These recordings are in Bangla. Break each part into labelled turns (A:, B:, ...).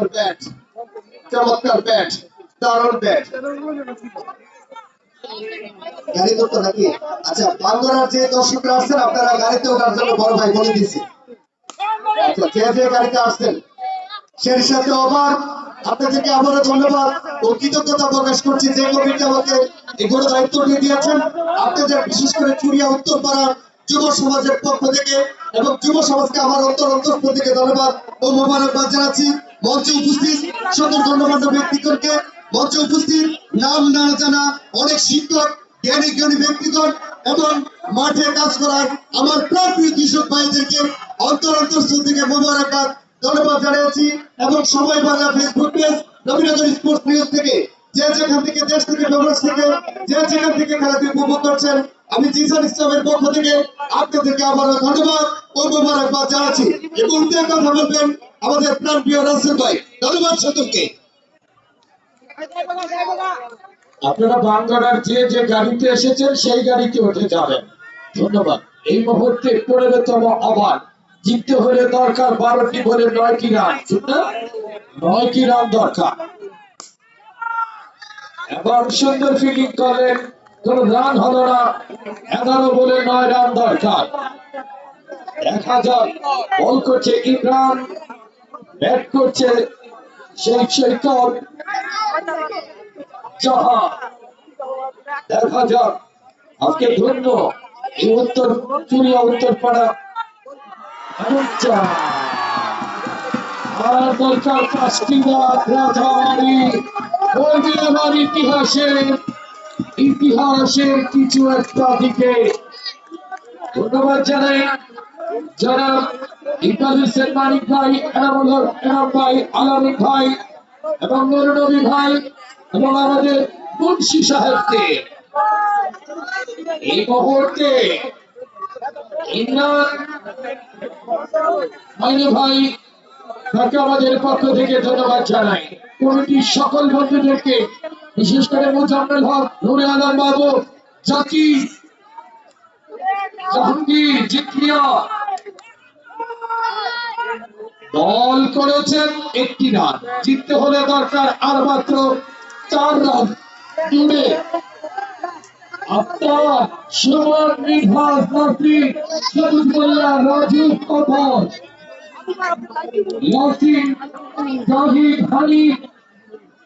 A: ব্যাট চমৎকার ব্যাট দারুণ ব্যাট গাড়ি নাকি আচ্ছা যে দর্শকরা আসছেন আপনারা গাড়িতে ওঠার জন্য বড় ভাই বলে দিচ্ছি গাড়িতে আসছেন? সেই সাথে আপনাদেরকে আবারও ধন্যবাদ। ও কৃতজ্ঞতা প্রকাশ করছি যে কমিটি আমাকে এগুলো দায়িত্ব দিয়ে দিয়েছেন। আপনাদের বিশেষ করে চুরিয়া উত্তরপাড়া যুব সমাজের পক্ষ থেকে এবং যুব সমাজকে আমার অন্তর অন্তঃস্থ থেকে ধন্যবাদ ও মোবারকবাদ জানাচ্ছি। মঞ্চে উপস্থিত সকল গণ্যমান্য ব্যক্তিগণকে মঞ্চে উপস্থিত নাম না জানা অনেক শিক্ষক, জ্ঞানী জ্ঞানী ব্যক্তিগণ এবং মাঠে কাজ করার আমার প্রাণপ্রিয় কৃষক ভাইদেরকে অন্তর অন্তঃস্থল থেকে মোবারকবাদ ধন্যবাদ জানাচ্ছি এবং Somoy Bangla Facebook page Nabinagar sports news থেকে যে যেখান থেকে দেশ থেকে, প্রবাস থেকে যে যেখান থেকে খেলাটি উপভোগ করছেন আমি জিসান ইসলামের পক্ষ থেকে আপনাদেরকে আবারও ধন্যবাদ ও মোবারকবাদ জানাচ্ছি। এই মুহূর্তে কথা বলবেন আমাদের প্রাণপ্রিয় রাসেল ভাই। ধন্যবাদ সকলকে।
B: আপনারা বাঙ্গারার যে যে গাড়িতে এসেছেন, সেই গাড়িতে উঠে যাবেন। ধন্যবাদ। এই মুহূর্তে পনেরোতম ওভার জিততে হলে দরকার বারোটি বলে নয়টি রান নয়টি রান দরকার। এবং সুন্দর ফিল্ডিং করেন কোন রান হলো না এগারো বলে নয় রান দরকার। দেখা যাক বল করছে ইমরান, ব্যাট করছে শেখ সৈকত যাহা দেখা যাক আজকে ধন্য এই উত্তর চুরিয়া উত্তর পাড়া বলবে ইতিহাসে ইতিহাসের কিছু একটা দিকে ধন্যবাদ জানাই। যারা হোসেন মানিক ভাই ভাই আলামী ভাই এবং নুরনবী ভাই এবং আমাদের মুন্সি সাহেবকে। এই মুহূর্তে ভাই তাকে আমাদের পক্ষ থেকে ধন্যবাদ জানাই। কমিটির সকল বন্ধুদেরকে বিশেষ করে মোজাম্মেল হক, নুরে বাবু জাকি, জাহাঙ্গীর দল করেছেন একটি রান। জিততে হলে দরকার আর মাত্র চার রান। দূরে আপনার সুমন, নির্ভাস নাসির সবুজ মোল্লা রাজু কপর জাহিদ হানি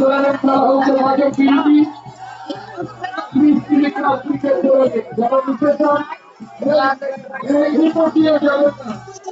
B: কোরআনের করা মাঝে ফিরবি যারা নিতে চান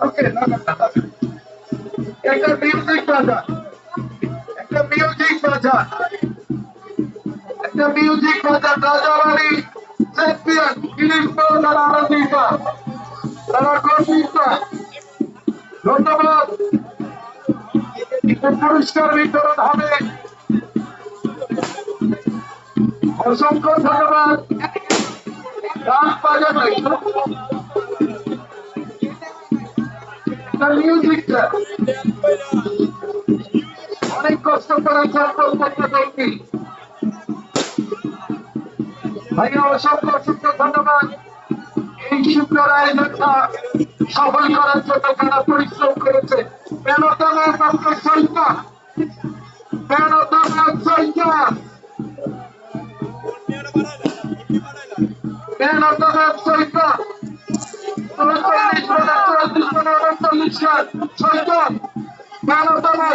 B: ওকে। একটা মিউজিক বাজার একটা মিউজিক
C: পুরস্কার বিতরণ হবে অসংখ্য ধন্যবাদ গান বাজানো তার মিউজিকটা অনেক কষ্ট করেছেন প্রত্যেকটা দলকে ভাইয়া অসংখ্য অসংখ্য ধন্যবাদ। এই সুন্দর আয়োজনটা সফল করার জন্য তারা পরিশ্রম করেছে। মেনতানা ডক্টর সৈকা মেনতানা সৈকা মেনতানা সৈকা উনচল্লিশ চল্লিশ উনচল্লিশ সৈকা মেনতানা